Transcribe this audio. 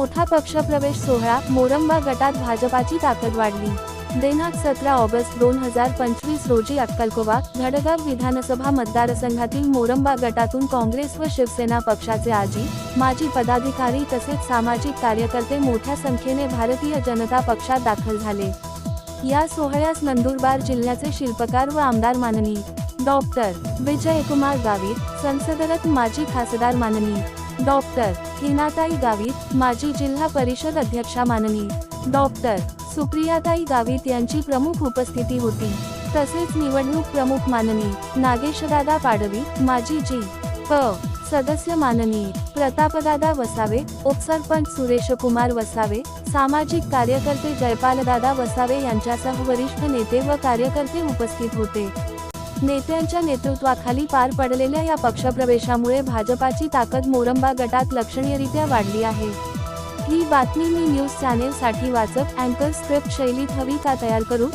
मोठा पक्षप्रवेश सोहळा मोरंबा गटात भाजपाची ताकद वाढली. दिनांक सतरा ऑगस्ट दोन हजार पंचवीस रोजी अक्कलकोवा धडगाव विधानसभा मतदारसंघातील मोरंबा गटातून काँग्रेस व शिवसेना पक्षाचे आजी माजी पदाधिकारी तसेच सामाजिक कार्यकर्ते मोठ्या संख्येने भारतीय जनता पक्षात दाखल झाले. या सोहळ्यास नंदुरबार जिल्ह्याचे शिल्पकार व आमदार माननी डॉक्टर विजयकुमार गावित संसदरत्न माजी खासदार माननी डॉक्टर हिनाताई गावित माजी जिल्हा परिषद अध्यक्षा माननी डॉक्टर सुप्रियाताई गावित यांची प्रमुख उपस्थिती होती. तसेच निवडणूक प्रमुख माननी नागेशदादा पाडवी माजी जी प सदस्य माननीय प्रतापदादा वसावे उपसरपंच सुरेशकुमार वसावे सामाजिक कार्यकर्ते जयपालदादा वसावे यांच्यासह वरिष्ठ नेते व कार्यकर्ते उपस्थित होते. नेत्यांच्या नेतृत्वाखाली पार पडलेल्या या पक्षप्रवेशामुळे भाजपाची ताकद मोरंबा गटात लक्षणीयरित्या वाढली आहे. ही बातमी मी न्यूज चॅनेलसाठी वाचक अँकर स्क्रिप्ट शैलीत हवी का तयार करू.